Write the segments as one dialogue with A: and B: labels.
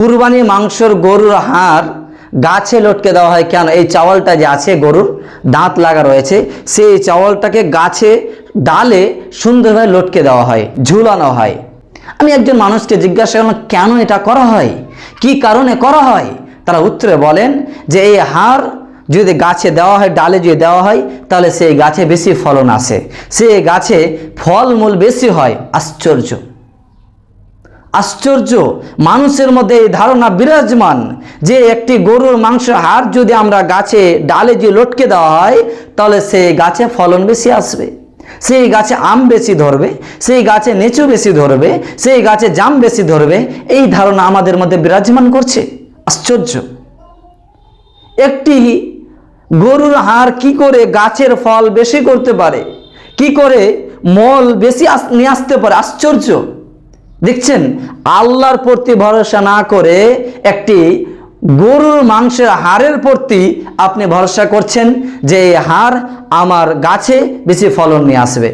A: কুরবানি মাংসর গরুর হাড় গাছে লটকে দেওয়া হয়। কেন? এই চাওয়ালটা যে আছে গরুর, দাঁত লাগা রয়েছে, সেই চাওয়ালটাকে গাছে ডালে সুন্দরভাবে লটকে দেওয়া হয়, ঝুলানো হয়। আমি একজন মানুষকে জিজ্ঞাসা করলাম, কেন এটা করা হয়? কি কারণে করা হয়? তারা উত্তরে বলেন যে, এই হাড় যদি গাছে দেওয়া হয়, ডালে যদি দেওয়া হয়, তাহলে সেই গাছে বেশি ফলন আসে। সেই গাছে ফলমূল বেশি হয়। আশ্চর্য। আশ্চর্য। মানুষের মধ্যে এই ধারণা বিরাজমান যে একটি গরুর মাংস হাড় যদি আমরা গাছে, ডালে যে লটকে দেওয়া হয়, তাহলে সেই গাছে ফলন বেশি আসবে। সেই গাছে আম বেশি ধরবে, সেই গাছে নেচু বেশি ধরবে, সেই গাছে জাম বেশি ধরবে, এই ধারণা আমাদের মধ্যে বিরাজমান করছে। আশ্চর্য। একটি গরুর হাড় কি করে গাছের ফল বেশি করতে পারে? কি করে মল বেশি নিয়ে আসতে পারে? আশ্চর্য। দেখছেন, আল্লাহর প্রতি ভরসা না করে একটি গরুর মাংসের হাড়ের প্রতি আপনি ভরসা করছেন যে এই হাড় আমার গাছে বেশি ফলন নিয়ে আসবে।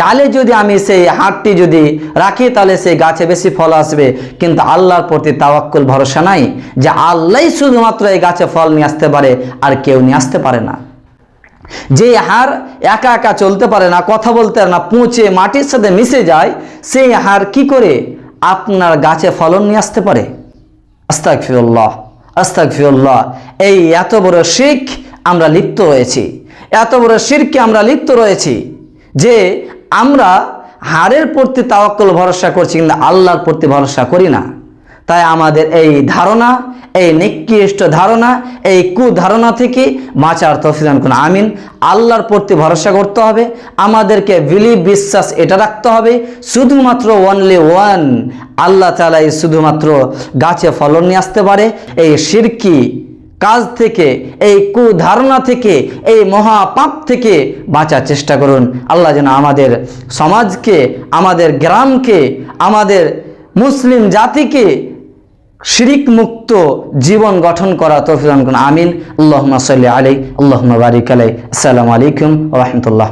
A: ডালে যদি আমি সেই হাড়টি যদি রাখি, তাহলে সেই গাছে বেশি ফল আসবে। কিন্তু আল্লাহর প্রতি তাওয়াক্কুল ভরসা নাই যে আল্লাহই শুধুমাত্র এই গাছে ফল নিয়ে আসতে পারে আর কেউ নিয়ে আসতে পারে না। যে হাড় একা একা চলতে পারে না, কথা বলতে না, পৌঁছে মাটির সাথে মিশে যায়, সেই হাড় কি করে আপনার গাছে ফলন নিয়ে আসতে পারে? আস্তাক ফিউল্লাহ আস্তাক ফিউল্লাহ এই এত বড় শিখ আমরা লিপ্ত রয়েছি, এত বড় শিরকে আমরা লিপ্ত রয়েছি যে আমরা হাড়ের প্রতি তাওয়াক্কুল ভরসা করছি, কিন্তু আল্লাহর প্রতি ভরসা করি না। তাই আমাদের এই ধারণা, এই নিকৃষ্ট ধারণা, এই কুধারণা থেকে বাঁচার তফিদান কোন আমিন। আল্লাহর প্রতি ভরসা করতে হবে। আমাদেরকে বিলিভ বিশ্বাস এটা রাখতে হবে। শুধুমাত্র ওয়ানলি ওয়ান আল্লাহ তালাই শুধুমাত্র গাছে ফলন নিয়ে আসতে পারে। এই শিরকি কাজ থেকে, এই কুধারণা থেকে, এই মহাপাপ থেকে বাঁচার চেষ্টা করুন। আল্লাহ যেন আমাদের সমাজকে, আমাদের গ্রামকে, আমাদের মুসলিম জাতিকে শিরিক মুক্ত জীবন গঠন করা তৌফিক আমিন। আল্লাহ সাল্লি আলাই আল্লাহ বারিক আলাই আসসালামু আলাইকুম রহমতুল্লাহ।